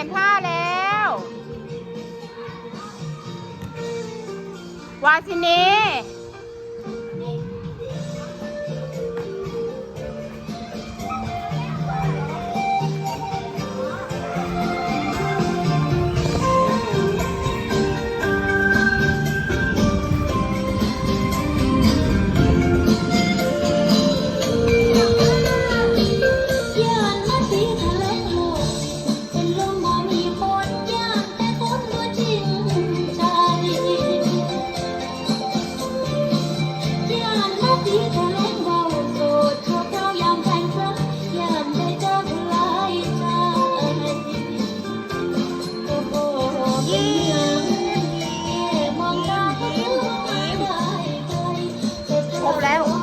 ี่ยนท่าแล้ว วาซินี แล้ว